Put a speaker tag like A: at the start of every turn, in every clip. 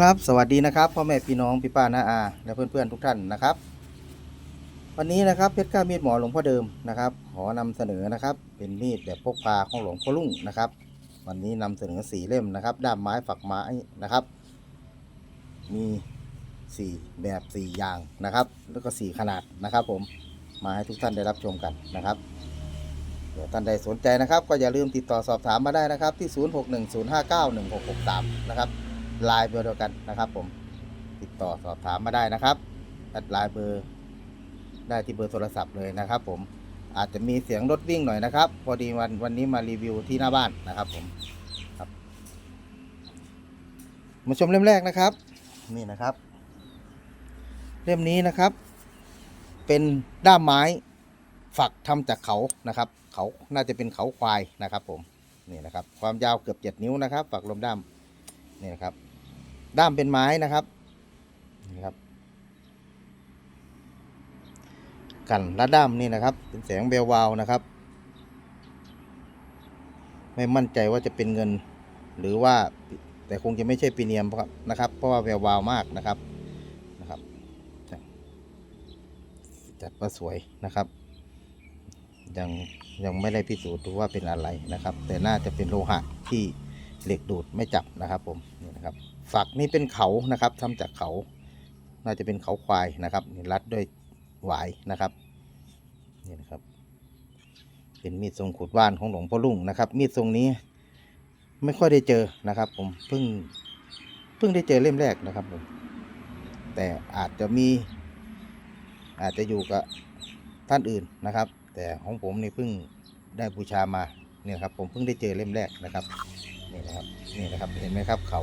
A: ครับสวัสดีนะครับพ่อแม่พี่น้องพี่ป้าน้าอาและเพื่อนๆทุกท่านนะครับ วันนี้นะครับเพชรก้ามีดหมอหลวงพ่อเดิมนะครับ ขอนำเสนอนะครับ เป็นมีดแบบพกพาของหลวงพ่อลุ่งนะครับ วันนี้นำเสนอสีเล่มนะครับ ด้ามไม้ฝักไม้นะครับ มีสี่แบบสี่อย่างนะครับ แล้วก็สี่ขนาดนะครับ ผมมาให้ทุกท่านได้รับชมกันนะครับเดี๋ยวท่านใดสนใจนะครับ ก็อย่าลืมติดต่อสอบถามมาได้นะครับ ที่ 0610591663 นะครับ ไลน์เบอร์เดียวกันนะครับ ผมติดต่อสอบถามมาได้นะครับแอดไลน์เบอร์ได้ที่เบอร์โทรศัพท์เลยนะครับ ผมอาจจะมีเสียงรถวิ่งหน่อยนะครับ พอดีวันวันนี้มารีวิวที่หน้าบ้านนะครับ ผมครับ มาชมเล่มแรกนะครับ นี่นะครับ เล่มนี้นะครับ เป็นด้ามไม้ฝักทำจากเขานะครับ เขาน่าจะเป็นเขาควายนะครับ ผมนี่นะครับ ความยาวเกือบเจ็ดนิ้วนะครับ ฝักลมด้ามนี่นะครับ ด้ามเป็นไม้นะครับนี่ครับ กันและด้ามนี่นะครับ เป็นแสงเบลวาวนะครับ ไม่มั่นใจว่าจะเป็นเงิน หรือว่าแต่คงจะไม่ใช่ปีเนียมนะครับ เพราะว่าแวววาวมากนะครับนะครับจัดว่าสวยนะครับ ยังยังไม่ได้พิสูจน์ดูว่าเป็นอะไรนะครับ แต่น่าจะเป็นโลหะที่เหล็กดูดไม่จับนะครับผมนี่นะครับ ฝักนี่เป็นเขานะครับทำจากเขา น่าจะเป็นเขาควายนะครับรัดด้วยหวายนะครับนี่นะครับ เป็นมีดทรงขุดว่านของหลวงพ่อลุ่งนะครับ มีดทรงนี้ไม่ค่อยได้เจอนะครับ ผมเพิ่งเพิ่งได้เจอเล่มแรกนะครับผมแต่อาจจะมี อาจจะอยู่กับท่านอื่นนะครับ แต่ของผมนี่เพิ่งได้บูชามาเนี่ยครับ ผมเพิ่งได้เจอเล่มแรกนะครับนี่นะครับนี่นะครับเห็นไหมครับเขา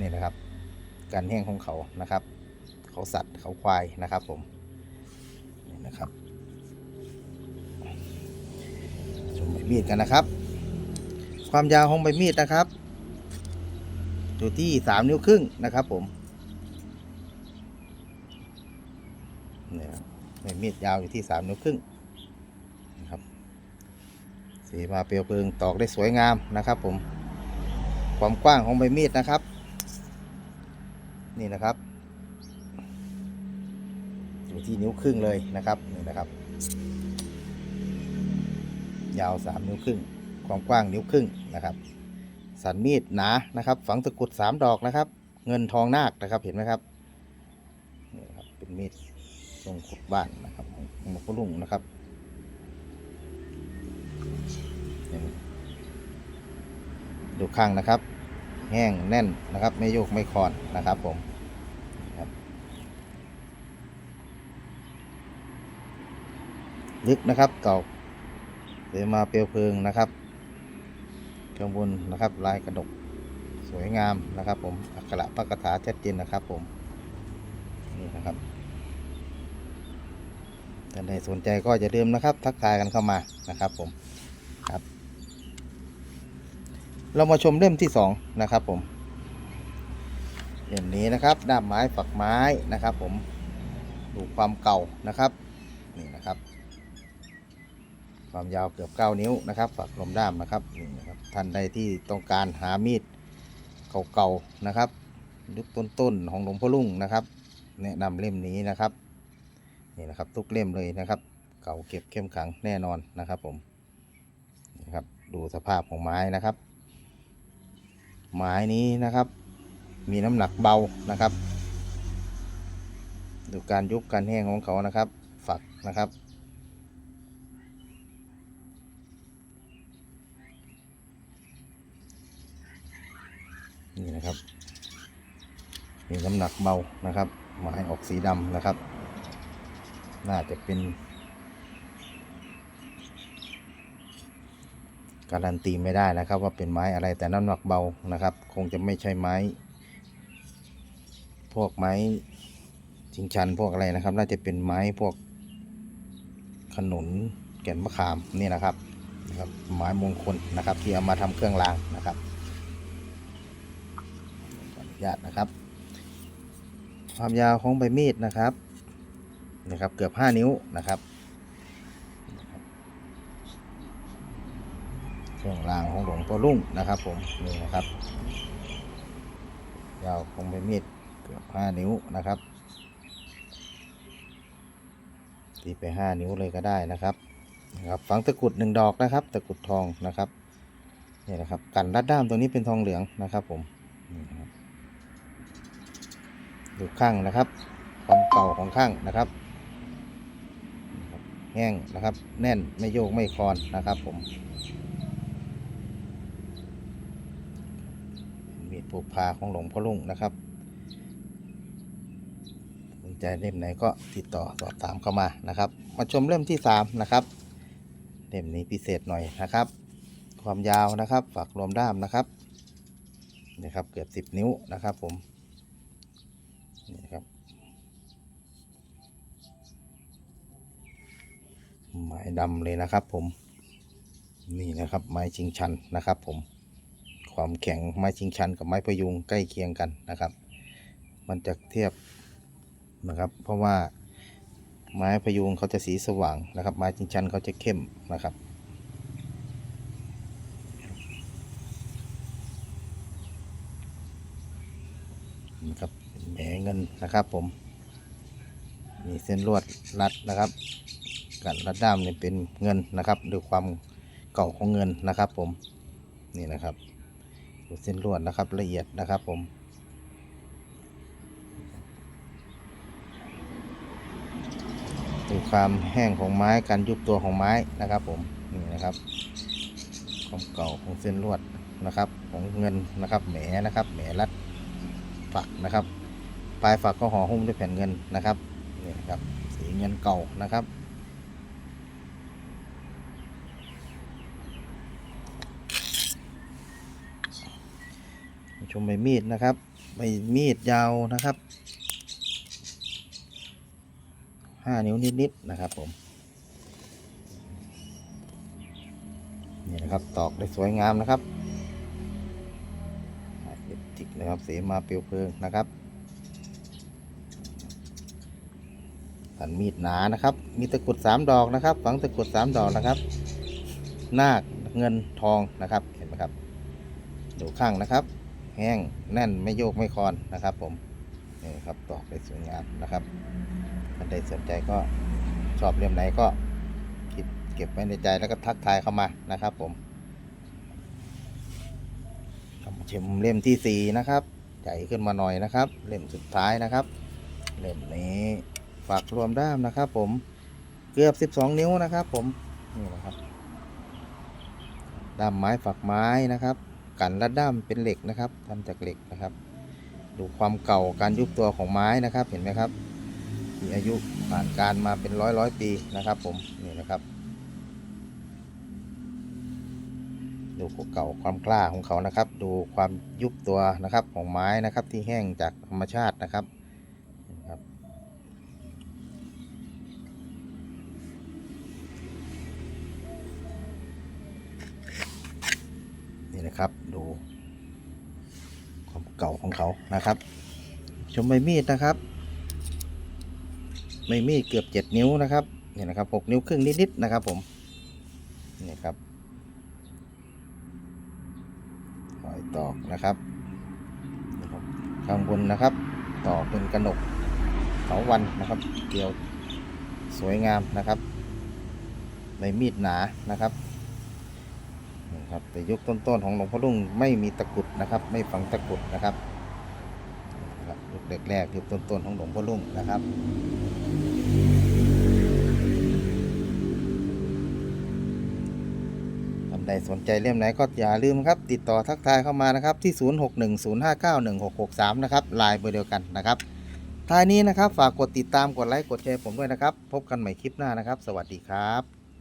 A: นี่นะครับ การแห้งของเขานะครับ เขาสัตว์เขาควายนะครับผมนี่นะครับชมใบมีดกันนะครับ ความยาวของใบมีดนะครับ อยู่ที่สามนิ้วครึ่งนะครับผมนี่ครับใบมีดยาวอยู่ที่สามนิ้วครึ่งนะครับสีมาเปลวเพลิงตอกได้สวยงามนะครับผมความกว้างของใบมีดนะครับ นี่นะครับ อยู่ที่นิ้วครึ่งเลยนะครับนี่นะครับ ยาวสามนิ้วครึ่งความกว้างนิ้วครึ่งนะครับ สันมีดหนานะครับ ฝังตะกุดสามดอกนะครับ เงินทองนาคนะครับเห็นไหมครับนี่ครับเป็นมีดทรงขุดบ้านนะครับของหลวงพ่อลุงนะครับดูข้างนะครับ แห้งแน่นนะครับ ไม่โยกไม่คลอนนะครับผมครับ ลึกนะครับ เก่าเดี๋ยมาเปลวเพลิงนะครับข้างบนนะครับลายกระดกสวยงามนะครับ ผมอักขระพระคาถาชัดเจนนะครับ ผมนี่นะครับท่านใดสนใจก็อย่าลืมนะครับ ทักทายกันเข้ามานะครับ ผมครับ เรามาชมเล่มที่สองนะครับ ผมเล่มนี้นะครับด้ามไม้ฝักไม้นะครับ ผมดูความเก่านะครับนี่นะครับ ความยาวเกือบ 9 นิ้วนะครับฝักลมด้ามนะครับนะครับ ท่านใดที่ต้องการหามีดเก่าๆนะครับยุคต้นๆของหลวงพ่อลุ่งนะครับ แนะนำเล่มนี้นะครับนี่นะครับทุกเล่มเลยนะครับ เก่าเก็บเข้มขังแน่นอนนะครับผมนะครับดูสภาพของไม้นะครับ ไม้นี้นะครับ มีน้ำหนักเบานะครับ ดูการยุบการแห้งของเขานะครับ ฝักนะครับ นี่นะครับ มีน้ำหนักเบานะครับไม้ออกสีดำนะครับ น่าจะเป็น การันตีไม่ได้นะครับ ว่าเป็นไม้อะไรแต่น้ำหนักเบานะครับ คงจะไม่ใช่ไม้ พวกไม้ชิงชันพวกอะไรนะครับ น่าจะเป็นไม้พวกขนุนแก่นมะขามนี่นะครับนะครับไม้มงคลนะครับ ที่เอามาทำเครื่องรางนะครับ ญาตนะครับ ความยาวของใบมีดนะครับนะครับเกือบ 5 นิ้วนะครับเครื่องรางของหลวงพ่อรุ่งนะครับ ผมนี่นะครับ ยาวของใบมีดเกือบห้านิ้วนะครับตีไปห้านิ้วเลยก็ได้นะครับนะครับฝังตะกุดหนึ่งดอกนะครับ ตะกุดทองนะครับนี่นะครับ กันรัดด้ามตรงนี้เป็นทองเหลืองนะครับผมนี่นะครับ ดูข้างนะครับ ความเก่าของข้างนะครับ แห้งนะครับ แน่นไม่โยกไม่คลอนนะครับผมมีดปลูกพาของหลวงพ่อลุงนะครับสนใจเล่มไหนก็ติดต่อสอบถามเข้ามานะครับ มาชมเล่มที่ 3 นะครับ เล่มนี้พิเศษหน่อยนะครับ ความยาวนะครับ ฝักรวมด้ามนะครับนี่ครับเกือบ 10 นิ้วนะครับผม นี่ครับ ไม้ดำเลยนะครับผม นี่นะครับไม้ชิงชันนะครับผม ความแข็งไม้ชิงชันกับไม้พยุงใกล้เคียงกันนะครับ มันจะเทียบนะครับ เพราะว่าไม้พยุงเขาจะสีสว่างนะครับ ไม้ชิงชันเขาจะเข้มนะครับนี่ครับ แหมเงินนะครับผม มีเส้นลวดรัดนะครับกันรัดด้ามเนี่ยเป็นเงินนะครับด้วยความเก่าของเงินนะครับผมนี่นะครับดูเส้นลวดนะครับละเอียดนะครับผมดูความแห้งของไม้การยุบตัวของไม้นะครับผมนี่นะครับความเก่าของเส้นลวดนะครับ ของเงินนะครับแหมนะครับแหมรัดฝักนะครับ ปลายฝักก็ห่อหุ้มด้วยแผ่นเงินนะครับนี่นะครับสีเงินเก่านะครับ ชมใบมีดนะครับใบมีดยาวนะครับห้านิ้วนิดๆนะครับผมนี่นะครับตอกได้สวยงามนะครับเอติกนะครับเสมาเปลวเพลิงนะครับ สันมีดหนานะครับ มีตะกรุดสามดอกนะครับ ฝังตะกรุดสามดอกนะครับ นาคเงินทองนะครับ เห็นไหมครับ ดูข้างนะครับ แห้งแน่นไม่โยกไม่คลอนนะครับ ผม นี่ครับตอกได้สวยงามนะครับท่านใดสนใจก็ชอบเล่มไหนก็คิดเก็บไว้ในใจแล้วก็ทักทายเข้ามานะครับ ผมคำชมเล่มที่สี่นะครับ ใหญ่ขึ้นมาหน่อยนะครับ เล่มสุดท้ายนะครับ เล่มนี้ ฝากรวมด้ามนะครับ ผมเกือบ 12 นิ้วนะครับ ผมนี่นะครับด้ามไม้ฝักไม้นะครับ กันและด้ามเป็นเหล็กนะครับทำจากเหล็กนะครับ ดูความเก่าการยุบตัวของไม้นะครับ เห็นไหมครับมีอายุผ่านการมาเป็นร้อยร้อยปีนะครับ ผมนี่นะครับดูเก่าความกล้าของเขานะครับ ดูความยุบตัวนะครับของไม้นะครับที่แห้งจากธรรมชาตินะครับ นะครับ ดูความเก่าของเขานะครับ ชมใบมีดนะครับใบมีดเกือบเจ็ดนิ้วนะครับนี่นะครับหกนิ้วครึ่งนิดๆนะครับ ผมนี่ครับรอยตอกนะครับนะครับข้างบนนะครับตอกเป็นกระหนกเถาวันนะครับ เกี่ยวสวยงามนะครับใบมีดหนานะครับ นะครับแต่ยุคต้นๆของหลวงพ่อลุงไม่มีตะกรุดนะครับ ไม่ฝังตะกรุดนะครับยุคแรกๆยุคต้นๆของหลวงพ่อลุงนะครับท่าใดสนใจเล่มไหนก็อย่าลืมครับ ติดต่อทักทายเข้ามานะครับที่ 0610591663 นะครับไลน์เบอร์เดียวกันนะครับท้ายนี้นะครับ ฝากกดติดตามกดไลค์กดแชร์ผมด้วยนะครับ พบกันใหม่คลิปหน้านะครับ สวัสดีครับ